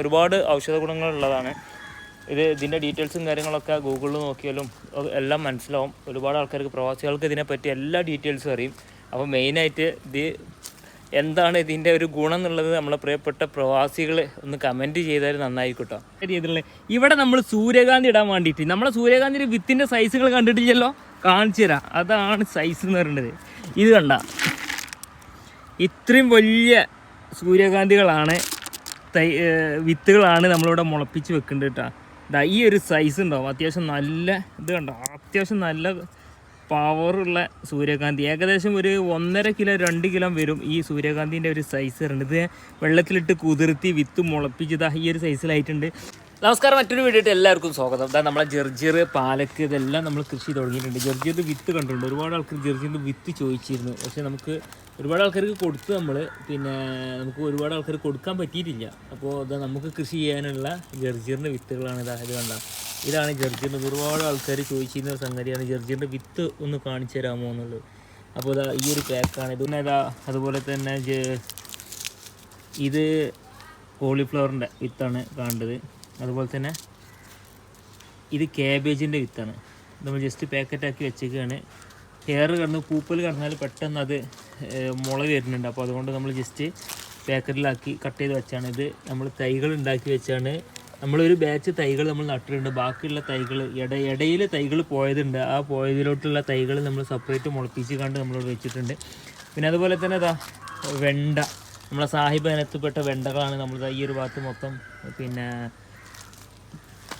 ഒരുപാട് ഔഷധ ഗുണങ്ങളുള്ളതാണ്. ഇത് ഇതിന്റെ ഡീറ്റെയിൽസും കാര്യങ്ങളൊക്കെ ഗൂഗിളിൽ നോക്കിയാലും എല്ലാം മനസ്സിലാവും. ഒരുപാട് ആൾക്കാർക്ക് പ്രവാസികൾക്ക് ഇതിനെപ്പറ്റി എല്ലാ ഡീറ്റെയിൽസും അറിയും. അപ്പോൾ മെയിനായിട്ട് ഇത് എന്താണ് ഇതിന്റെ ഒരു ഗുണം എന്നുള്ളത് നമ്മളെ പ്രിയപ്പെട്ട പ്രവാസികൾ ഒന്ന് കമന്റ് ചെയ്താൽ നന്നായിക്കോട്ടോ രീതിയിലുള്ള ഇവിടെ നമ്മൾ സൂര്യകാന്തി ഇടാൻ വേണ്ടിയിട്ട് നമ്മളെ സൂര്യകാന്തിയുടെ വിത്തിന്റെ സൈസുകൾ കണ്ടിട്ടില്ലല്ലോ? കാണിച്ചു തരാം. അതാണ് സൈസ് എന്ന് പറയുന്നത് ഇത് കണ്ട ഇത്രയും വലിയ സൂര്യകാന്തികളാണ് തൈ വിത്തുകളാണ് നമ്മളിവിടെ മുളപ്പിച്ച് വെക്കേണ്ടത് കേട്ടോ ഈ ഒരു സൈസ് ഉണ്ടാവും. അത്യാവശ്യം നല്ല ഇത് കണ്ടോ? അത്യാവശ്യം നല്ല പവറുള്ള സൂര്യകാന്തി. ഏകദേശം ഒരു ഒന്നര കിലോ രണ്ട് കിലോ വരും ഈ സൂര്യകാന്തിന്റെ ഒരു സൈസ് വരുന്നത് ഇത് വെള്ളത്തിലിട്ട് കുതിർത്തി വിത്ത് മുളപ്പിച്ചതാ ഈ ഒരു സൈസിലായിട്ടുണ്ട് നമസ്കാരം മറ്റൊരു വീഡിയോ എല്ലാവർക്കും സ്വാഗതം. ഇതാ നമ്മളെ ജർജിർ പാലക്ക് ഇതെല്ലാം നമ്മൾ കൃഷി തുടങ്ങിയിട്ടുണ്ട്. ജർജിറിന്റെ വിത്ത് കണ്ടിട്ടുണ്ട്. ഒരുപാട് ആൾക്കാർ ജർജിറിന്റെ വിത്ത് ചോദിച്ചിരുന്നു. പക്ഷേ നമുക്ക് ഒരുപാട് ആൾക്കാർക്ക് കൊടുത്ത് നമ്മൾ പിന്നെ നമുക്ക് ഒരുപാട് ആൾക്കാർ കൊടുക്കാൻ പറ്റിയിട്ടില്ല. അപ്പോൾ ഇതാ നമുക്ക് കൃഷി ചെയ്യാനുള്ള ജർജിറിന്റെ വിത്തുകളാണ് ഇതാ ഇത് കണ്ട. ഇതാണ് ജർജിറിന്റെ ഒരുപാട് ആൾക്കാർ ചോദിച്ചിരുന്ന സംഗതിയാണ് ജർജിറിന്റെ വിത്ത് ഒന്ന് കാണിച്ചു തരാമോ എന്നുള്ളത്. അപ്പോൾ ഇതാ ഈ ഒരു പാക്കാണ് ഇത് ഇതാ അതുപോലെ തന്നെ ഇത് കോളിഫ്ലവറിന്റെ വിത്താണ് കാണേണ്ടത്. അതുപോലെ തന്നെ ഇത് ക്യാബേജിന്റെ വിത്താണ്. നമ്മൾ ജസ്റ്റ് പാക്കറ്റാക്കി വെച്ചേക്കാണ്. ഹെയർ കിടന്ന് പൂപ്പൽ കിടന്നാൽ പെട്ടെന്ന് അത് മുള വരുന്നുണ്ട്. അപ്പോൾ അതുകൊണ്ട് നമ്മൾ ജസ്റ്റ് പാക്കറ്റിലാക്കി കട്ട് ചെയ്ത് വെച്ചാണ് ഇത്. നമ്മൾ തൈകൾ ഉണ്ടാക്കി വെച്ചാണ്. നമ്മളൊരു ബാച്ച് തൈകൾ നമ്മൾ നട്ടിട്ടുണ്ട്. ബാക്കിയുള്ള തൈകൾ ഇട ഇടയിൽ തൈകൾ പോയതുണ്ട്. ആ പോയതിലോട്ടുള്ള തൈകൾ നമ്മൾ സെപ്പറേറ്റ് മുളപ്പിച്ച് കണ്ട് നമ്മൾ വെച്ചിട്ടുണ്ട്. പിന്നെ അതുപോലെ തന്നെ ഇതാ വെണ്ട. നമ്മളെ സാഹിബ് ഇനത്തിൽപ്പെട്ട വെണ്ടകളാണ്. നമ്മൾ ഈ ഒരു ഭാഗത്ത് മൊത്തം പിന്നെ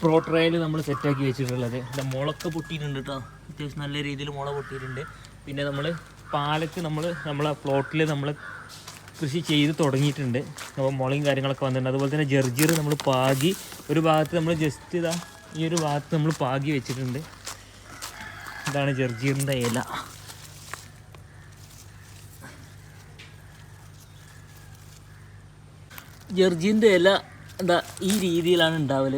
പ്രോ ട്രയൽ നമ്മൾ സെറ്റാക്കി വെച്ചിട്ടുള്ളത്. ഇവിടെ മുളക്ക് പൊട്ടിയിട്ടുണ്ട് കേട്ടോ അത്യാവശ്യം നല്ല രീതിയിൽ മുള പൊട്ടിയിട്ടുണ്ട്. പിന്നെ നമ്മൾ പാലക്ക് നമ്മൾ നമ്മളെ പ്ലോട്ടിൽ നമ്മൾ കൃഷി ചെയ്ത് തുടങ്ങിയിട്ടുണ്ട്. അപ്പോൾ മുളയും കാര്യങ്ങളൊക്കെ വന്നിട്ടുണ്ട്. അതുപോലെ തന്നെ ജർജീർ നമ്മൾ പാകി ഒരു ഭാഗത്ത് നമ്മൾ ജസ്റ്റ് ഇതാ ഈ ഒരു ഭാഗത്ത് നമ്മൾ പാകി വെച്ചിട്ടുണ്ട്. ഇതാണ് ജർജീറിന്റെ ഇല. ജർജീന്റെ ഇല എന്താ ഈ രീതിയിലാണ് ഉണ്ടാവൽ.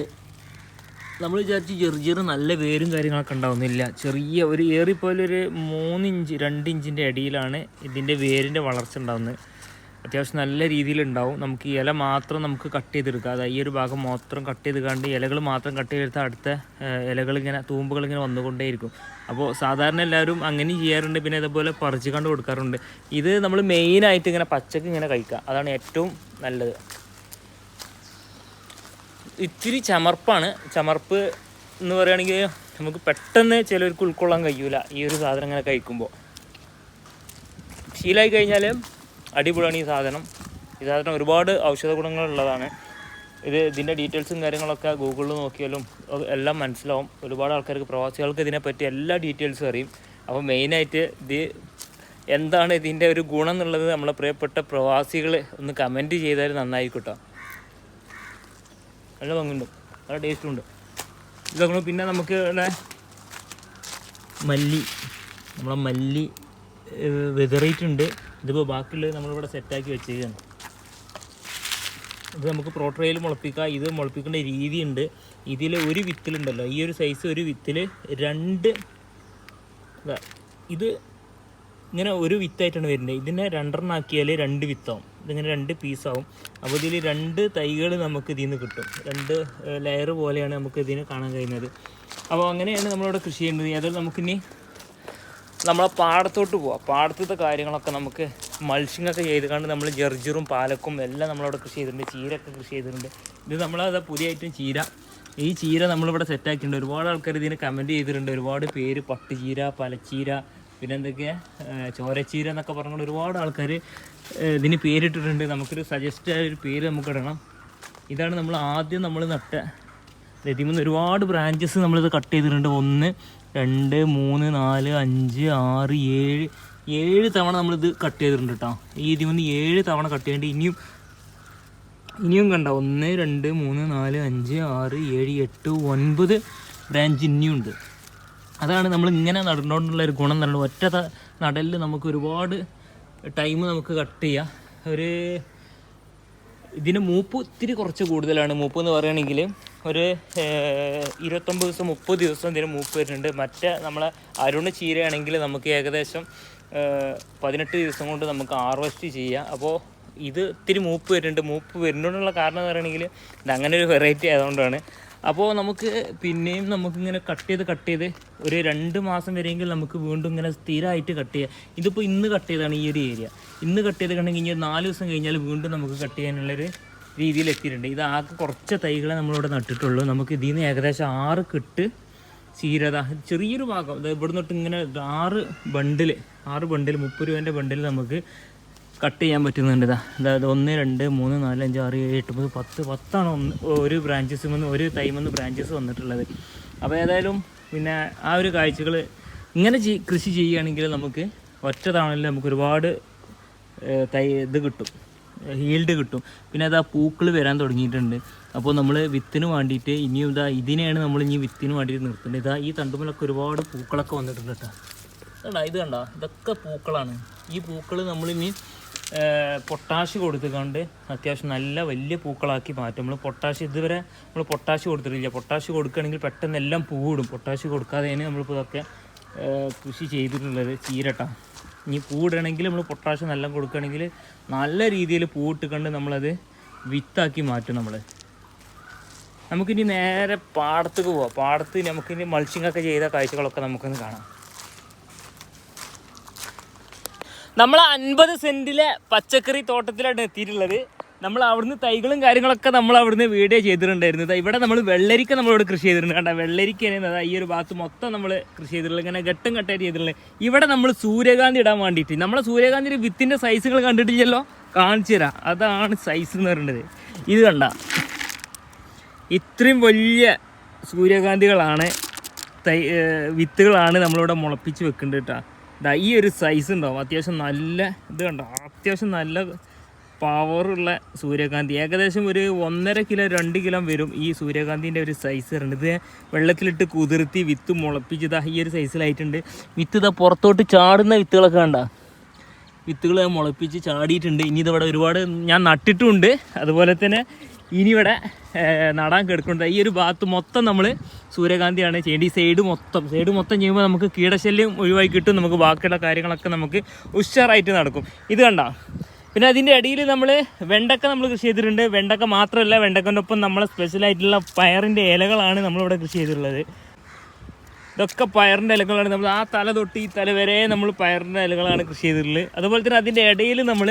നമ്മൾ വിചാരിച്ച് ചെറിയ നല്ല വേരും കാര്യങ്ങളൊക്കെ ഉണ്ടാവുന്നില്ല. ചെറിയ ഒരു ഏറിപ്പോലൊരു മൂന്നിഞ്ച് രണ്ട് ഇഞ്ചിന്റെ അടിയിലാണ് ഇതിന്റെ വേരിന്റെ വളർച്ച ഉണ്ടാവുന്നത്. അത്യാവശ്യം നല്ല രീതിയിൽ ഉണ്ടാവും. നമുക്ക് ഇല മാത്രം നമുക്ക് കട്ട് ചെയ്തെടുക്കുക. അതായത് ഈ ഒരു ഭാഗം മാത്രം കട്ട് ചെയ്ത് കണ്ട് ഇലകൾ മാത്രം കട്ട് ചെയ്ത് അടുത്ത ഇലകൾ ഇങ്ങനെ തൂമ്പുകൾ ഇങ്ങനെ വന്നുകൊണ്ടേയിരിക്കും. അപ്പോൾ സാധാരണ എല്ലാവരും അങ്ങനെ ചെയ്യാറുണ്ട്. പിന്നെ ഇതുപോലെ പറിച്ച് കണ്ട് കൊടുക്കാറുണ്ട്. ഇത് നമ്മൾ മെയിനായിട്ട് ഇങ്ങനെ പച്ചക്ക് ഇങ്ങനെ കഴിക്കുക. അതാണ് ഏറ്റവും നല്ലത്. ഇത്തിരി ചമർപ്പാണ്. ചമർപ്പ് എന്ന് പറയുകയാണെങ്കിൽ നമുക്ക് പെട്ടെന്ന് ചിലർക്ക് ഉൾക്കൊള്ളാൻ കഴിയൂല ഈ ഒരു സാധനം ഇങ്ങനെ കഴിക്കുമ്പോൾ. ശീലമായി കഴിഞ്ഞാൽ അടിപൊളിയാണ് ഈ സാധനം. ഈ സാധനം ഒരുപാട് ഔഷധ ഗുണങ്ങളുള്ളതാണ് ഇത് ഇതിന്റെ ഡീറ്റെയിൽസും കാര്യങ്ങളൊക്കെ ഗൂഗിളിൽ നോക്കിയാലും എല്ലാം മനസ്സിലാവും. ഒരുപാട് ആൾക്കാർക്ക് പ്രവാസികൾക്ക് ഇതിനെപ്പറ്റി എല്ലാ ഡീറ്റെയിൽസും അറിയും. അപ്പോൾ മെയിനായിട്ട് ഇത് എന്താണ് ഇതിന്റെ ഒരു ഗുണം എന്നുള്ളത് നമ്മളെ പ്രിയപ്പെട്ട പ്രവാസികൾ ഒന്ന് കമന്റ് ചെയ്താൽ നന്നായിക്കോട്ടോ നല്ല ഭംഗിയുണ്ട്. നല്ല ടേസ്റ്റും ഉണ്ട്. ഇതൊക്കെ പിന്നെ നമുക്ക് ഇവിടെ മല്ലി. നമ്മളെ മല്ലി വിതറിയിട്ടുണ്ട്. ഇതിപ്പോൾ ബാക്കിയുള്ളത് നമ്മളിവിടെ സെറ്റാക്കി വെച്ചേക്കാണ്. ഇത് നമുക്ക് പ്രോട്ടറയിൽ മുളപ്പിക്കാം. ഇത് മുളപ്പിക്കേണ്ട രീതിയുണ്ട്. ഇതിൽ ഒരു വിത്തിലുണ്ടല്ലോ. ഈ ഒരു സൈസ് ഒരു വിത്തിൽ രണ്ട് ഇത് ഇങ്ങനെ ഒരു വിത്തായിട്ടാണ് വരുന്നത്. ഇതിനെ രണ്ടെണ്ണം ആക്കിയാൽ രണ്ട് വിത്താവും. ഇതിങ്ങനെ രണ്ട് പീസാവും അപ്പോൾ ഇതിൽ രണ്ട് തൈകൾ നമുക്ക് ഇതിൽ നിന്ന് കിട്ടും. രണ്ട് ലെയർ പോലെയാണ് നമുക്ക് ഇതിനെ കാണാൻ കഴിയുന്നത്. അപ്പോൾ അങ്ങനെയാണ് നമ്മളിവിടെ കൃഷി ചെയ്യുന്നത്. അതായത് നമുക്കിനി നമ്മളെ പാടത്തോട്ട് പോവാം. പാടത്തത്തെ കാര്യങ്ങളൊക്കെ നമുക്ക് മത്സ്യങ്ങളൊക്കെ ചെയ്ത് കണ്ട് നമ്മൾ ജർജറും പാലക്കും എല്ലാം നമ്മളവിടെ കൃഷി ചെയ്തിട്ടുണ്ട്. ചീരയൊക്കെ കൃഷി ചെയ്തിട്ടുണ്ട്. ഇത് നമ്മളത് പുതിയ ഐറ്റം ചീര. ഈ ചീര നമ്മളിവിടെ സെറ്റാക്കിയിട്ടുണ്ട് ഒരുപാട് ആൾക്കാർ ഇതിന് കമന്റ് ചെയ്തിട്ടുണ്ട്. ഒരുപാട് പേര് പട്ടുചീര പലച്ചീര പിന്നെ എന്തൊക്കെയാ ചോരച്ചീര എന്നൊക്കെ പറഞ്ഞുകൊണ്ട് ഒരുപാട് ആൾക്കാർ ഇതിന് പേരിട്ടിട്ടുണ്ട്. നമുക്കൊരു സജസ്റ്റ് ഒരു പേര് നമുക്ക് ഇടണം. ഇതാണ് നമ്മൾ ആദ്യം നമ്മൾ നട്ട ഇതിൽ ഒരുപാട് ബ്രാഞ്ചസ് നമ്മളിത് കട്ട് ചെയ്തിട്ടുണ്ട്. ഒന്ന് രണ്ട് മൂന്ന് നാല് അഞ്ച് ആറ് ഏഴ് ഏഴ് തവണ നമ്മളിത് കട്ട് ചെയ്തിട്ടുണ്ട് കേട്ടോ ഈ ഇതിൽ നിന്ന് ഏഴ് തവണ കട്ട് ചെയ്യേണ്ടി ഇനിയും ഇനിയും കണ്ട ഒന്ന് രണ്ട് മൂന്ന് നാല് അഞ്ച് ആറ് ഏഴ് എട്ട് ഒൻപത് ബ്രാഞ്ച് ഇനിയും ഉണ്ട് അതാണ് നമ്മൾ ഇങ്ങനെ നടന്നുകൊണ്ടുള്ള ഒരു ഗുണം എന്ന് ഒറ്റ നടലിൽ നമുക്ക് ഒരുപാട് ടൈം നമുക്ക് കട്ട് ചെയ്യാം. ഒരു ഇതിന് മൂപ്പ് ഇത്തിരി കുറച്ച് കൂടുതലാണ്. മൂപ്പ് എന്ന് പറയുകയാണെങ്കിൽ ഒരു ഇരുപത്തൊമ്പത് ദിവസം മുപ്പത് ദിവസം ഇതിന് മൂപ്പ് വരുന്നുണ്ട്. മറ്റേ നമ്മളെ അരുണ് ചീരയാണെങ്കിൽ നമുക്ക് ഏകദേശം പതിനെട്ട് ദിവസം കൊണ്ട് നമുക്ക് ഹാർവെസ്റ്റ് ചെയ്യാം. അപ്പോൾ ഇത് ഇത്തിരി മൂപ്പ് വരുന്നുണ്ട്. മൂപ്പ് വരുന്നതിനുള്ള കാരണം എന്ന് പറയുകയാണെങ്കിൽ ഇത് അങ്ങനെ ഒരു വെറൈറ്റി ആയതുകൊണ്ടാണ്. അപ്പോൾ നമുക്ക് പിന്നെയും നമുക്കിങ്ങനെ കട്ട് ചെയ്ത് കട്ട് ചെയ്ത് ഒരു രണ്ട് മാസം വരെയെങ്കിൽ നമുക്ക് വീണ്ടും ഇങ്ങനെ സ്ഥിരമായിട്ട് കട്ട് ചെയ്യാം. ഇതിപ്പോൾ ഇന്ന് കട്ട് ചെയ്താണ് ഈ ഒരു ഏരിയ ഇന്ന് കട്ട് ചെയ്ത് കണ്ടെങ്കിൽ ഇനി നാല് ദിവസം കഴിഞ്ഞാൽ വീണ്ടും നമുക്ക് കട്ട് ചെയ്യാനുള്ളൊരു രീതിയിൽ എത്തിയിട്ടുണ്ട്. ഇത് ആകെ കുറച്ച് തൈകളെ നമ്മളിവിടെ നട്ടിട്ടുള്ളൂ. നമുക്ക് ഇതിൽ നിന്ന് ഏകദേശം ആറ് കെട്ട് ചീരത ചെറിയൊരു ഭാഗം. ഇവിടെ നിന്നിട്ട് ഇങ്ങനെ ആറ് ബണ്ടിൽ ആറ് ബണ്ടിൽ മുപ്പത് രൂപേന്റെ ബണ്ടിൽ നമുക്ക് കട്ട് ചെയ്യാൻ പറ്റുന്നുണ്ട്. ഇതാ അതായത് ഒന്ന് രണ്ട് മൂന്ന് നാല് അഞ്ച് ആറ് ഏഴ് എട്ട് ഒമ്പത് പത്ത് പത്താണ് ഒന്ന് ഒരു ബ്രാഞ്ചസിൽ നിന്ന് ഒരു ടൈമിൽ ബ്രാഞ്ചസ് വന്നിട്ടുള്ളത്. അപ്പോൾ ഏതായാലും പിന്നെ ആ ഒരു കാഴ്ചകൾ ഇങ്ങനെ കൃഷി ചെയ്യുകയാണെങ്കിൽ നമുക്ക് ഒറ്റ തവണയിൽ നമുക്ക് ഒരുപാട് തൈ ഇത് കിട്ടും. ഹീൽഡ് കിട്ടും. പിന്നെ അതാ പൂക്കൾ വരാൻ തുടങ്ങിയിട്ടുണ്ട്. അപ്പോൾ നമ്മൾ വിത്തിന് വേണ്ടിയിട്ട് ഇനിയും ഇതാ ഇതിനെയാണ് നമ്മൾ ഇനി വിത്തിന് വേണ്ടിയിട്ട് നിർത്തുന്നത് ഇതാ ഈ തണ്ടുമലൊക്കെ ഒരുപാട് പൂക്കളൊക്കെ വന്നിട്ടുണ്ട് കേട്ടോ. ഇത് കണ്ട? ഇതൊക്കെ പൂക്കളാണ്. ഈ പൂക്കൾ നമ്മളിനി പൊട്ടാഷ് കൊടുത്തുകൊണ്ട് അത്യാവശ്യം നല്ല വലിയ പൂക്കളാക്കി മാറ്റും. നമ്മൾ പൊട്ടാഷ് ഇതുവരെ നമ്മൾ പൊട്ടാഷ് കൊടുത്തിട്ടില്ല. പൊട്ടാഷ് കൊടുക്കുകയാണെങ്കിൽ പെട്ടെന്ന് എല്ലാം പൂവിടും. പൊട്ടാഷ് കൊടുക്കാതെ കൊടുക്കാതെയാണ് നമ്മളിപ്പോൾ ഇതൊക്കെ കൃഷി ചെയ്തിട്ടുള്ളത്. ചീരട്ട. ഇനി പൂവിടണമെങ്കിൽ നമ്മൾ പൊട്ടാഷ് നല്ല കൊടുക്കുകയാണെങ്കിൽ നല്ല രീതിയിൽ പൂവിട്ടുകൊണ്ട് നമ്മളത് വിത്താക്കി മാറ്റും നമ്മൾ നമുക്കിനി നേരെ പാടത്തേക്ക് പോവാം. പാടത്ത് നമുക്കിനി മൾച്ചിങ് ഒക്കെ ചെയ്ത കാഴ്ചകളൊക്കെ നമുക്കൊന്ന് കാണാം. നമ്മൾ അൻപത് സെന്റിലെ പച്ചക്കറി തോട്ടത്തിലാണ് എത്തിയിട്ടുള്ളത്. നമ്മൾ അവിടുന്ന് തൈകളും കാര്യങ്ങളൊക്കെ നമ്മൾ അവിടുന്ന് വീഡിയോ ചെയ്തിട്ടുണ്ടായിരുന്നത് ഇവിടെ നമ്മൾ വെള്ളരിക്ക നമ്മൾ ഇവിടെ കൃഷി ചെയ്തിട്ടുണ്ട് കണ്ട. വെള്ളരിക്ക എന്നാ ഈ ഒരു ഭാഗത്ത് മൊത്തം നമ്മൾ കൃഷി ചെയ്തിട്ടുള്ളത്. ഇങ്ങനെ ഘട്ടം ഘട്ടമായിട്ട് ചെയ്തിട്ടുള്ളത്. ഇവിടെ നമ്മൾ സൂര്യകാന്തി ഇടാൻ വേണ്ടിയിട്ട്. നമ്മളെ സൂര്യകാന്തിയുടെ വിത്തിന്റെ സൈസുകൾ കണ്ടിട്ടില്ലല്ലോ? കാണിച്ചു തരാം. അതാണ് സൈസ് എന്ന് പറയുന്നത് ഇത് കണ്ട. ഇത്രയും വലിയ സൂര്യകാന്തികളാണ് തൈ വിത്തുകളാണ് നമ്മളിവിടെ മുളപ്പിച്ച് വെക്കേണ്ടത് കേട്ടോ. ദാ ഈ ഒരു സൈസ് ഉണ്ടാവും. അത്യാവശ്യം നല്ല ഇത് കണ്ടോ? അത്യാവശ്യം നല്ല പവറുള്ള സൂര്യകാന്തി. ഏകദേശം ഒരു ഒന്നര കിലോ രണ്ട് കിലോ വരും ഈ സൂര്യകാന്തിന്റെ ഒരു സൈസ് വരുന്നത് ഇത് വെള്ളത്തിലിട്ട് കുതിർത്തി വിത്ത് മുളപ്പിച്ച് ഇതാ ഈ ഒരു സൈസിലായിട്ടുണ്ട് വിത്ത് ഇതാ പുറത്തോട്ട് ചാടുന്ന വിത്തുകളൊക്കെ കണ്ട? വിത്തുകൾ മുളപ്പിച്ച് ചാടിയിട്ടുണ്ട്. ഇനി ഇതവിടെ ഒരുപാട് ഞാൻ നട്ടിട്ടുമുണ്ട്. അതുപോലെ തന്നെ ഇനി ഇവിടെ നടാൻ കിടക്കുന്നുണ്ട്. ഈ ഒരു ഭാഗത്ത് മൊത്തം നമ്മൾ സൂര്യകാന്തിയാണ് ചെയ്യേണ്ടത് ഈ സൈഡ് മൊത്തം. സൈഡ് മൊത്തം ചെയ്യുമ്പോൾ നമുക്ക് കീടശല്യം ഒഴിവാക്കി കിട്ടും. നമുക്ക് ബാക്കിയുള്ള കാര്യങ്ങളൊക്കെ നമുക്ക് ഉഷാറായിട്ട് നടക്കും. ഇത് കണ്ട? പിന്നെ അതിന്റെ ഇടയിൽ നമ്മൾ വെണ്ടക്ക നമ്മൾ കൃഷി ചെയ്തിട്ടുണ്ട്. വെണ്ടക്ക മാത്രമല്ല വെണ്ടക്കന്റെ ഒപ്പം നമ്മളെ സ്പെഷ്യലായിട്ടുള്ള പയറിന്റെ ഇലകളാണ് നമ്മളിവിടെ കൃഷി ചെയ്തിട്ടുള്ളത്. ഇതൊക്കെ പയറിന്റെ ഇലകളാണ്. നമ്മൾ ആ തല തൊട്ട് ഈ തല വരെ നമ്മൾ പയറിന്റെ ഇലകളാണ് കൃഷി ചെയ്തിട്ടുള്ളത്. അതുപോലെ തന്നെ അതിന്റെ ഇടയിൽ നമ്മൾ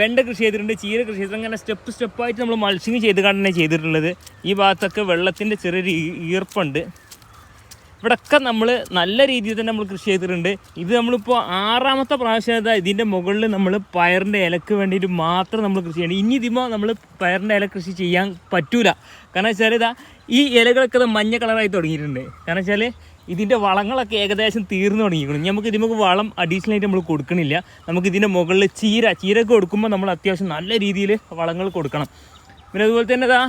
വെണ്ട കൃഷി ചെയ്തിട്ടുണ്ട് ചീര കൃഷി ചെയ്തിട്ടുണ്ട്. അങ്ങനെ സ്റ്റെപ്പ് സ്റ്റെപ്പായിട്ട് നമ്മൾ മൾച്ചിങ് ചെയ്ത് കണ്ടന്നെ ചെയ്തിട്ടുള്ളത്. ഈ ഭാഗത്തൊക്കെ വെള്ളത്തിന്റെ ചെറിയൊരു ഈർപ്പുണ്ട്. ഇവിടൊക്കെ നമ്മൾ നല്ല രീതിയിൽ തന്നെ നമ്മൾ കൃഷി ചെയ്തിട്ടുണ്ട്. ഇത് നമ്മളിപ്പോൾ ആറാമത്തെ പ്രാവശ്യം ഇതാ ഇതിന്റെ മുകളിൽ നമ്മൾ പയറിന്റെ ഇലക്ക് വേണ്ടിയിട്ട് മാത്രം നമ്മൾ കൃഷി ചെയ്യണം ഇനി ഇതിമോ നമ്മൾ പയറിന്റെ ഇല കൃഷി ചെയ്യാൻ പറ്റൂല. കാരണം വെച്ചാൽ ഇതാ ഈ ഇലകളൊക്കെ മഞ്ഞ കളറായി തുടങ്ങിയിട്ടുണ്ട്. കാരണം വെച്ചാൽ ഇതിന്റെ വളങ്ങളൊക്കെ ഏകദേശം തീർന്നു തുടങ്ങിയിരിക്കണം ഇനി നമുക്ക് ഇതിമുക്ക് വളം അഡീഷണൽ ആയിട്ട് നമ്മൾ കൊടുക്കണില്ല. നമുക്ക് ഇതിന്റെ മുകളിൽ ചീര ചീരക്ക് കൊടുക്കുമ്പോൾ നമ്മൾ അത്യാവശ്യം നല്ല രീതിയിൽ വളങ്ങൾ കൊടുക്കണം. പിന്നെ അതുപോലെ തന്നെ ഇതാ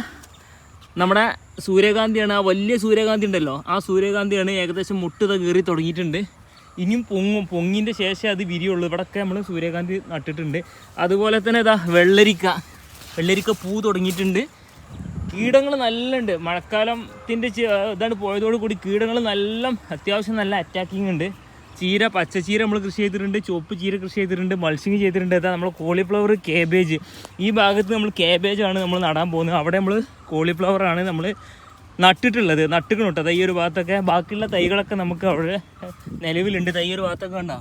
നമ്മുടെ സൂര്യകാന്തിയാണ് ആ വലിയ സൂര്യകാന്തി ഉണ്ടല്ലോ ആ സൂര്യകാന്തിയാണ് ഏകദേശം മുട്ടുത കയറി തുടങ്ങിയിട്ടുണ്ട്. ഇനിയും പൊങ്ങും. പൊങ്ങിന്റെ ശേഷം അത് വിരിയുള്ളൂ. ഇവിടെയൊക്കെ നമ്മൾ സൂര്യകാന്തി നട്ടിട്ടുണ്ട്. അതുപോലെ തന്നെ ഇതാ വെള്ളരിക്ക വെള്ളരിക്ക പൂ തുടങ്ങിയിട്ടുണ്ട്. കീടങ്ങൾ നല്ല ഉണ്ട് മഴക്കാലത്തിന്റെ ഇതാണ് പോയതോട് കൂടി കീടങ്ങൾ നല്ല അത്യാവശ്യം നല്ല അറ്റാക്കിങ് ഉണ്ട്. ചീര പച്ചച്ചീര നമ്മൾ കൃഷി ചെയ്തിട്ടുണ്ട്. ചുവപ്പ് ചീര കൃഷി ചെയ്തിട്ടുണ്ട്. മത്സ്യം ചെയ്തിട്ടുണ്ട്. അതാ നമ്മൾ കോളിഫ്ലവർ കേബേജ് ഈ ഭാഗത്ത് നമ്മൾ കേബേജ് ആണ് നമ്മൾ നടാൻ പോകുന്നത്. അവിടെ നമ്മൾ കോളിഫ്ലവർ ആണ് നമ്മൾ നട്ടിട്ടുള്ളത്. നട്ടുക്കണം കേട്ടോ. തൈ ഒരു ഭാഗത്തൊക്കെ. ബാക്കിയുള്ള തൈകളൊക്കെ നമുക്ക് അവിടെ നിലവിലുണ്ട്. തൈ ഒരു ഭാഗത്തൊക്കെ കണ്ടോ?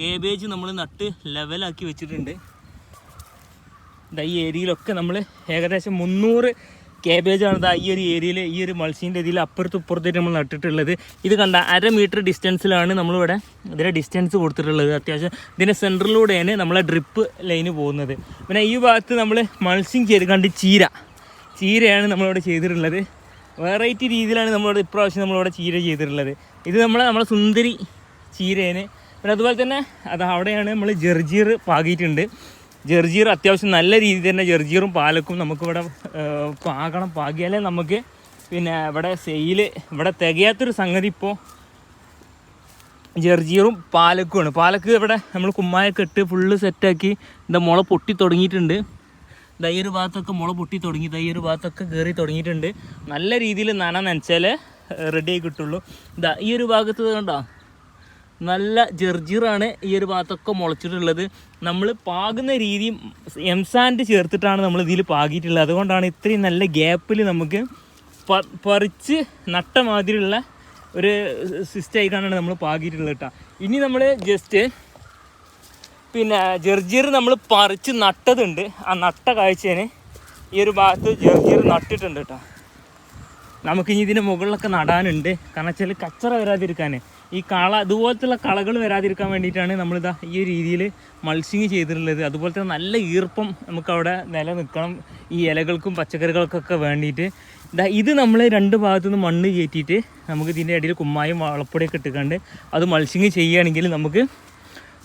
കേബേജ് നമ്മൾ നട്ട് ലെവലാക്കി വെച്ചിട്ടുണ്ട്. ഈ ഏരിയയിലൊക്കെ നമ്മൾ ഏകദേശം മുന്നൂറ് കേബേജാണ് ആണ് ഈ ഒരു ഏരിയയിൽ ഈ ഒരു മത്സ്യന്റെ ഇതിൽ അപ്പുറത്തും ഇപ്പുറത്തേക്ക് നമ്മൾ നട്ടിട്ടുള്ളത്. ഇത് കണ്ട അര മീറ്റർ ഡിസ്റ്റൻസിലാണ് നമ്മളിവിടെ ഇതിന്റെ ഡിസ്റ്റൻസ് കൊടുത്തിട്ടുള്ളത്. അത്യാവശ്യം ഇതിന്റെ സെന്ററിലൂടെയാണ് നമ്മളെ ഡ്രിപ്പ് ലൈന് പോകുന്നത്. പിന്നെ ഈ ഭാഗത്ത് നമ്മൾ മത്സ്യം ചെയ്ത് കണ്ട് ചീര. ചീരയാണ് നമ്മളിവിടെ ചെയ്തിട്ടുള്ളത്. വെറൈറ്റി രീതിയിലാണ് നമ്മളിവിടെ ഇപ്രാവശ്യം നമ്മളിവിടെ ചീര ചെയ്തിട്ടുള്ളത്. ഇത് നമ്മളെ നമ്മളെ സുന്ദരി ചീരേനെ പിന്നെ അതുപോലെ തന്നെ അത് അവിടെയാണ് നമ്മൾ ജർജീർ പാകിയിട്ടുണ്ട്. ജർജീർ അത്യാവശ്യം നല്ല രീതിയിൽ തന്നെ ജർജീറും പാലക്കും നമുക്കിവിടെ പാകണം പാകിയാലേ നമുക്ക് പിന്നെ ഇവിടെ സെയിൽ ഇവിടെ തികയാത്തൊരു സംഗതി ഇപ്പോൾ ജർജീറും പാലക്കുമാണ്. പാലക്ക് ഇവിടെ നമ്മൾ കുമ്മായൊക്കെ ഇട്ട് ഫുള്ള് സെറ്റാക്കി എന്താ മുള പൊട്ടി തുടങ്ങിയിട്ടുണ്ട്. തയ്യൊരു ഭാഗത്തൊക്കെ മുള പൊട്ടി തുടങ്ങി തയ്യൊരു ഭാഗത്തൊക്കെ കയറി തുടങ്ങിയിട്ടുണ്ട്. നല്ല രീതിയിൽ നന നനച്ചാലേ റെഡി ആയി കിട്ടുള്ളൂ. ഇതാ ഈ ഒരു ഭാഗത്ത് കണ്ടോ? നല്ല ജർജീറാണ് ഈ ഒരു ഭാഗത്തൊക്കെ മുളച്ചിട്ടുള്ളത്. നമ്മൾ പാകുന്ന രീതി എം സാൻഡ് ചേർത്തിട്ടാണ് നമ്മൾ ഇതിൽ പാകിയിട്ടുള്ളത്. അതുകൊണ്ടാണ് ഇത്രയും നല്ല ഗ്യാപ്പിൽ നമുക്ക് പറിച്ച് നട്ട മാതിരിയുള്ള ഒരു സിസ്റ്റം ആയിക്കാണ് നമ്മൾ പാകിയിട്ടുള്ളത് കേട്ടോ ഇനി നമ്മൾ ജസ്റ്റ് പിന്നെ ജർജീർ നമ്മൾ പറിച്ച് നട്ടതുണ്ട്. ആ നട്ട കാഴ്ചേന് ഈ ഒരു ഭാഗത്ത് ജർജീർ നട്ടിട്ടുണ്ട് കേട്ടോ നമുക്കിനി ഇതിന്റെ മുകളിലൊക്കെ നടാനുണ്ട്. കാരണം വെച്ചാൽ കച്ചറ വരാതിരിക്കാൻ ഈ കള ഇതുപോലത്തുള്ള കളകൾ വരാതിരിക്കാൻ വേണ്ടിയിട്ടാണ് നമ്മളിതാ ഈ ഒരു രീതിയിൽ മൾച്ചിങ് ചെയ്തിട്ടുള്ളത്. അതുപോലെ തന്നെ നല്ല ഈർപ്പം നമുക്കവിടെ നിലനിൽക്കണം. ഈ ഇലകൾക്കും പച്ചക്കറികൾക്കൊക്കെ വേണ്ടിയിട്ട്. ഇതാ ഇത് നമ്മൾ രണ്ട് ഭാഗത്തുനിന്ന് മണ്ണ് കയറ്റിയിട്ട് നമുക്ക് ഇതിന്റെ ഇടയിൽ കുമ്മായും വളപ്പൊടിയൊക്കെ ഇട്ടുകൊണ്ട് അത് മൾച്ചിങ് ചെയ്യുകയാണെങ്കിൽ നമുക്ക്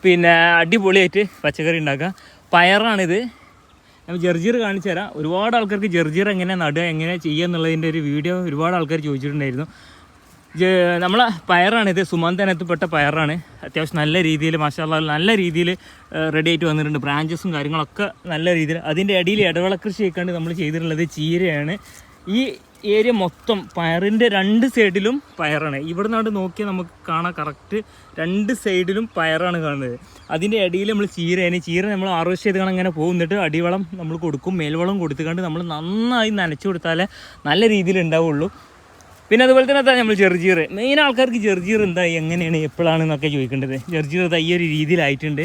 പിന്നെ അടിപൊളിയായിട്ട് പച്ചക്കറി ഉണ്ടാക്കാം. പയറാണിത്. നമ്മൾ ജർജീർ കാണിച്ചു തരാം ഒരുപാട് ആൾക്കാർക്ക് ജർജീർ എങ്ങനെ നടുക എങ്ങനെ ചെയ്യുക എന്നുള്ളതിന്റെ ഒരു വീഡിയോ ഒരുപാട് ആൾക്കാർ ചോദിച്ചിട്ടുണ്ടായിരുന്നു. നമ്മളെ പയറാണിത് സുമന്തനത്തിൽപ്പെട്ട പയറാണ്. അത്യാവശ്യം നല്ല രീതിയിൽ മാഷാല്ല നല്ല രീതിയിൽ റെഡി ആയിട്ട് വന്നിട്ടുണ്ട്. ബ്രാഞ്ചസും കാര്യങ്ങളൊക്കെ നല്ല രീതിയിൽ. അതിന്റെ ഇടയിൽ ഇടവിള കൃഷി ആയിക്കാണ്ട് നമ്മൾ ചെയ്തിട്ടുള്ളത് ചീരയാണ്. ഈ ഏരിയ മൊത്തം പയറിന്റെ രണ്ട് സൈഡിലും പയറാണ്. ഇവിടെ നിന്നാണ്ട് നോക്കിയാൽ നമുക്ക് കാണാം കറക്റ്റ് രണ്ട് സൈഡിലും പയറാണ് കാണുന്നത്. അതിന്റെ ഇടയിൽ നമ്മൾ ചീരയാണ്. ചീര നമ്മൾ ആർവസ്റ്റ് ചെയ്ത് കാണാൻ ഇങ്ങനെ പോകുന്നിട്ട് അടിവളം നമ്മൾ കൊടുക്കും. മേൽവളം കൊടുത്തുകൊണ്ട് നമ്മൾ നന്നായി നനച്ചു കൊടുത്താലേ നല്ല രീതിയിൽ ഉണ്ടാവുള്ളൂ. പിന്നെ അതുപോലെ തന്നെ നമ്മൾ ജെർജീർ. മെയിൻ ആൾക്കാർക്ക് ജെർജീർ എന്താ എങ്ങനെയാണ് എപ്പോഴാണ് എന്നൊക്കെ ചോദിക്കേണ്ടത്. ജെർജീർ ഈ ഒരു രീതിയിലായിട്ടുണ്ട്.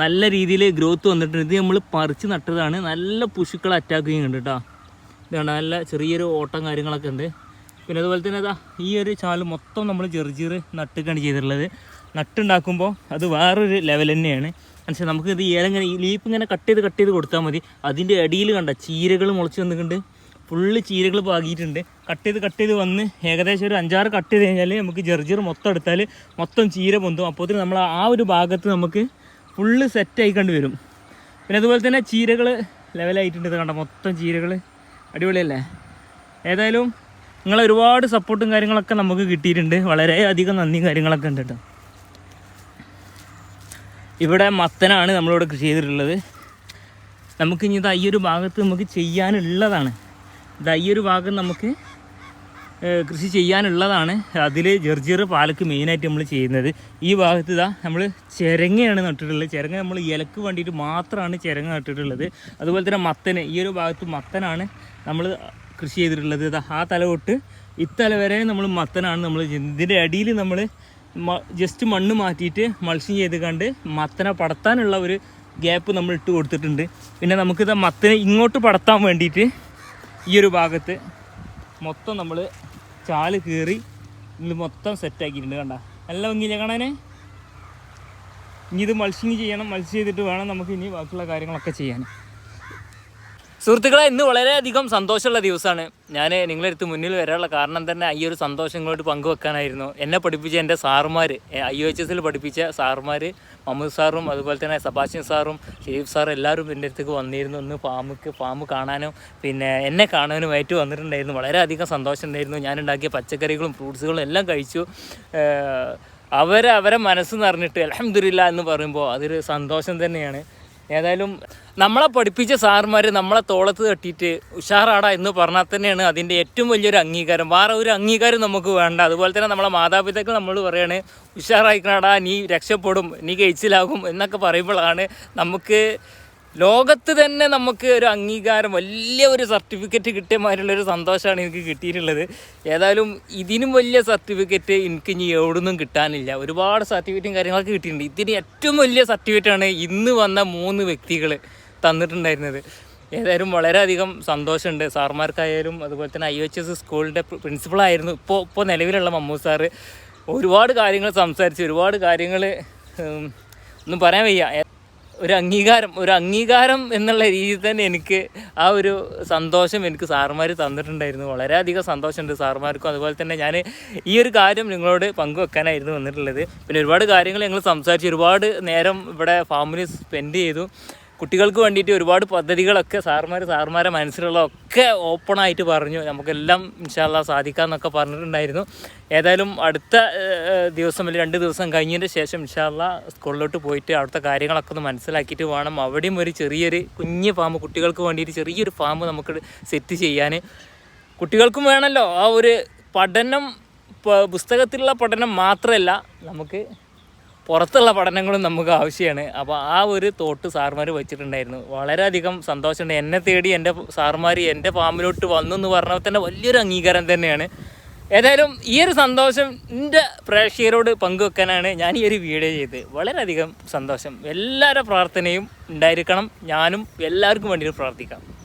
നല്ല രീതിയിൽ ഗ്രോത്ത് വന്നിട്ടുണ്ട്. ഇത് നമ്മൾ പറിച്ച് നട്ടതാണ്. നല്ല പുഷുക്കൾ അറ്റാക്ക് ചെയ്യുന്നുണ്ട് കേട്ടോ. ഇതാണ് നല്ല ചെറിയൊരു ഓട്ടം കാര്യങ്ങളൊക്കെ ഉണ്ട്. പിന്നെ അതുപോലെ തന്നെ അതാ ഈ ഒരു ചാൽ മൊത്തം നമ്മൾ ജെർജീർ നട്ടുകയാണ് ചെയ്തിട്ടുള്ളത്. നട്ടുണ്ടാക്കുമ്പോൾ അത് വേറൊരു ലെവൽ തന്നെയാണ്. മനസ്സിലായി നമുക്ക് ഇത് ഏലങ്ങനെ ലീപ്പ് ഇങ്ങനെ കട്ട് ചെയ്ത് കട്ട് ചെയ്ത് കൊടുത്താൽ മതി. അതിന്റെ അടിയിൽ കണ്ട ചീരകൾ മുളച്ച് വന്നിട്ടുണ്ട്. ഫുള്ള് ചീരകൾ പാകിയിട്ടുണ്ട്. കട്ട് ചെയ്ത് കട്ട് ചെയ്ത് വന്ന് ഏകദേശം ഒരു അഞ്ചാറ് കട്ട് ചെയ്ത് കഴിഞ്ഞാൽ നമുക്ക് ജർജർ മൊത്തം എടുത്താൽ മൊത്തം ചീര പൊന്തും. അപ്പോൾ നമ്മൾ ആ ഒരു ഭാഗത്ത് നമുക്ക് ഫുള്ള് സെറ്റായി കണ്ടു വരും. പിന്നെ അതുപോലെ തന്നെ ചീരകൾ ലെവലായിട്ടുണ്ട് ഇത് കണ്ട? മൊത്തം ചീരകൾ അടിപൊളിയല്ലേ? ഏതായാലും നിങ്ങളെ ഒരുപാട് സപ്പോർട്ടും കാര്യങ്ങളൊക്കെ നമുക്ക് കിട്ടിയിട്ടുണ്ട്. വളരെ അധികം നന്ദിയും കാര്യങ്ങളൊക്കെ ഉണ്ട് കേട്ടോ. ഇവിടെ മത്തനാണ് നമ്മളിവിടെ കൃഷി ചെയ്തിട്ടുള്ളത്. നമുക്ക് ഇനി ഇത് ഈ ഒരു ഭാഗത്ത് നമുക്ക് ചെയ്യാനുള്ളതാണ്. ഇത് ഈ ഒരു ഭാഗം നമുക്ക് കൃഷി ചെയ്യാനുള്ളതാണ്. അതിൽ ജെർജിയർ പാലക്ക് മെയിനായിട്ട് നമ്മൾ ചെയ്യുന്നത്. ഈ ഭാഗത്ത് ഇതാ നമ്മൾ ചിരങ്ങയാണ് നട്ടിട്ടുള്ളത്. ചിരങ്ങ നമ്മൾ ഇലക്ക് വേണ്ടിയിട്ട് മാത്രമാണ് ചിരങ്ങ നട്ടിട്ടുള്ളത്. അതുപോലെ തന്നെ മത്തന് ഈ ഒരു ഭാഗത്ത് മത്തനാണ് നമ്മൾ കൃഷി ചെയ്തിട്ടുള്ളത്. ഇതാ ആ തല തൊട്ട് ഇത്തല വരെ നമ്മൾ മത്തനാണ് നമ്മൾ ഇതിന്റെ അടിയിൽ നമ്മൾ ജസ്റ്റ് മണ്ണ് മാറ്റിയിട്ട് മത്സ്യം ചെയ്ത് കണ്ട് മത്തനെ പടത്താനുള്ള ഒരു ഗ്യാപ്പ് നമ്മൾ ഇട്ട് കൊടുത്തിട്ടുണ്ട്. പിന്നെ നമുക്കിത് മത്തനെ ഇങ്ങോട്ട് പടത്താൻ വേണ്ടിയിട്ട് ഈ ഒരു ഭാഗത്ത് മൊത്തം നമ്മൾ ചാൽ കീറി ഇത് മൊത്തം സെറ്റാക്കിയിട്ടുണ്ട് കണ്ട. നല്ല ഭംഗിയില്ല കാണാനേ? ഇനി ഇത് മത്സ്യം ചെയ്യണം മത്സ്യം ചെയ്തിട്ട് വേണം നമുക്ക് ഇനി ബാക്കിയുള്ള കാര്യങ്ങളൊക്കെ ചെയ്യാൻ. സുഹൃത്തുക്കളെ ഇന്ന് വളരെയധികം സന്തോഷമുള്ള ദിവസമാണ്. ഞാൻ നിങ്ങളുടെ അടുത്ത് മുന്നിൽ വരാനുള്ള കാരണം തന്നെ ഈ ഒരു സന്തോഷം നിങ്ങളോട് പങ്കുവെക്കാനായിരുന്നു. എന്നെ പഠിപ്പിച്ച എന്റെ സാറുമാർ ഐ യു എച്ച് എസിൽ പഠിപ്പിച്ച സാറുമാർ മമ്മൂദ് സാറും അതുപോലെ തന്നെ സബാഷ്യൻ സാറും ഷെരീഫ് സാറും എല്ലാവരും എന്റെ അടുത്തേക്ക് വന്നിരുന്നു. ഒന്ന് ഫാമുക്ക് ഫാം കാണാനും പിന്നെ എന്നെ കാണാനും ആയിട്ട് വന്നിട്ടുണ്ടായിരുന്നു. വളരെയധികം സന്തോഷം ഉണ്ടായിരുന്നു. ഞാൻ ഉണ്ടാക്കിയ പച്ചക്കറികളും ഫ്രൂട്ട്സുകളും എല്ലാം കഴിച്ചു. അവരെ അവരെ മനസ്സ് നിറഞ്ഞിട്ട് അലഹമില്ല എന്ന് പറയുമ്പോൾ അതൊരു സന്തോഷം തന്നെയാണ്. ഏതായാലും നമ്മളെ പഠിപ്പിച്ച സാറുമാർ നമ്മളെ തോളത്ത് തട്ടിയിട്ട് ഉഷാറാടാ എന്ന് പറഞ്ഞാൽ തന്നെയാണ് അതിന്റെ ഏറ്റവും വലിയൊരു അംഗീകാരം. വേറെ ഒരു അംഗീകാരം നമുക്ക് വേണ്ട. അതുപോലെ തന്നെ നമ്മളെ മാതാപിതാക്കൾ നമ്മൾ പറയാണ് ഉഷാറായിക്കണടാ നീ രക്ഷപ്പെടും നീ കഴിച്ചിലാകും എന്നൊക്കെ പറയുമ്പോഴാണ് നമുക്ക് ലോകത്ത് തന്നെ നമുക്ക് ഒരു അംഗീകാരം വലിയ ഒരു സർട്ടിഫിക്കറ്റ് മാതിരിയുള്ളൊരു സന്തോഷമാണ് എനിക്ക് കിട്ടിയിട്ടുള്ളത്. ഏതായാലും ഇതിനും വലിയ സർട്ടിഫിക്കറ്റ് എനിക്ക് ഇനി എവിടുന്നും കിട്ടാനില്ല. ഒരുപാട് സർട്ടിഫിക്കറ്റും കാര്യങ്ങളൊക്കെ കിട്ടിയിട്ടുണ്ട്. ഇതിന് ഏറ്റവും വലിയ സർട്ടിഫിക്കറ്റാണ് ഇന്ന് വന്ന മൂന്ന് വ്യക്തികൾ തന്നിട്ടുണ്ടായിരുന്നത്. ഏതായാലും വളരെയധികം സന്തോഷമുണ്ട്. സാർമാർക്കായാലും അതുപോലെ തന്നെ ഐ എച്ച് എസ് സ്കൂളിന്റെ പ്രിൻസിപ്പളായിരുന്നു. ഇപ്പോൾ ഇപ്പോൾ നിലവിലുള്ള മമ്മൂ സാറ് ഒരുപാട് കാര്യങ്ങൾ സംസാരിച്ച് ഒരുപാട് കാര്യങ്ങൾ ഒന്നും പറയാൻ വയ്യ. ഒരു അംഗീകാരം ഒരു അംഗീകാരം എന്നുള്ള രീതിയിൽ തന്നെ എനിക്ക് ആ ഒരു സന്തോഷം എനിക്ക് സാറുമാർ തന്നിട്ടുണ്ടായിരുന്നു. വളരെയധികം സന്തോഷമുണ്ട് സാറുമാർക്കും. അതുപോലെ തന്നെ ഞാൻ ഈ ഒരു കാര്യം നിങ്ങളോട് പങ്കുവെക്കാനായിരുന്നു വന്നിട്ടുള്ളത്. പിന്നെ ഒരുപാട് കാര്യങ്ങൾ ഞങ്ങൾ സംസാരിച്ച് ഒരുപാട് നേരം ഇവിടെ ഫാമിലി സ്പെൻഡ് ചെയ്തു. കുട്ടികൾക്ക് വേണ്ടിയിട്ട് ഒരുപാട് പദ്ധതികളൊക്കെ സാറുമാർ സാറുമാരെ മനസ്സിലുള്ളതൊക്കെ ഓപ്പണായിട്ട് പറഞ്ഞു. നമുക്കെല്ലാം ഇൻഷാല്ല സാധിക്കാമെന്നൊക്കെ പറഞ്ഞിട്ടുണ്ടായിരുന്നു. ഏതായാലും അടുത്ത ദിവസം അല്ലെങ്കിൽ രണ്ട് ദിവസം കഴിഞ്ഞതിന് ശേഷം ഇൻഷാല്ല സ്കൂളിലോട്ട് പോയിട്ട് അവിടുത്തെ കാര്യങ്ങളൊക്കെ ഒന്ന് മനസ്സിലാക്കിയിട്ട് വേണം. അവിടെയും ഒരു ചെറിയൊരു കുഞ്ഞ് ഫാം കുട്ടികൾക്ക് വേണ്ടിയിട്ട് ചെറിയൊരു ഫാം നമുക്ക് സെറ്റ് ചെയ്യാൻ കുട്ടികൾക്കും വേണമല്ലോ ആ ഒരു പഠനം പുസ്തകത്തിലുള്ള പഠനം മാത്രമല്ല നമുക്ക് പുറത്തുള്ള പഠനങ്ങളും നമുക്ക് ആവശ്യമാണ്. അപ്പോൾ ആ ഒരു തോട്ട് സാർമാർ വെച്ചിട്ടുണ്ടായിരുന്നു. വളരെയധികം സന്തോഷമുണ്ട്. എന്നെ തേടി എന്റെ സാർമാർ എന്റെ ഫാമിലോട്ട് വന്നു എന്ന് പറഞ്ഞാൽ തന്നെ വലിയൊരു അംഗീകാരം തന്നെയാണ്. ഏതായാലും ഈ ഒരു സന്തോഷം എന്റെ പ്രേക്ഷകരോട് പങ്കുവെക്കാനാണ് ഞാൻ ഈ ഒരു വീഡിയോ ചെയ്തത്. വളരെയധികം സന്തോഷം. എല്ലാവരുടെ പ്രാർത്ഥനയും ഉണ്ടായിരിക്കണം. ഞാനും എല്ലാവർക്കും വേണ്ടി പ്രാർത്ഥിക്കാം.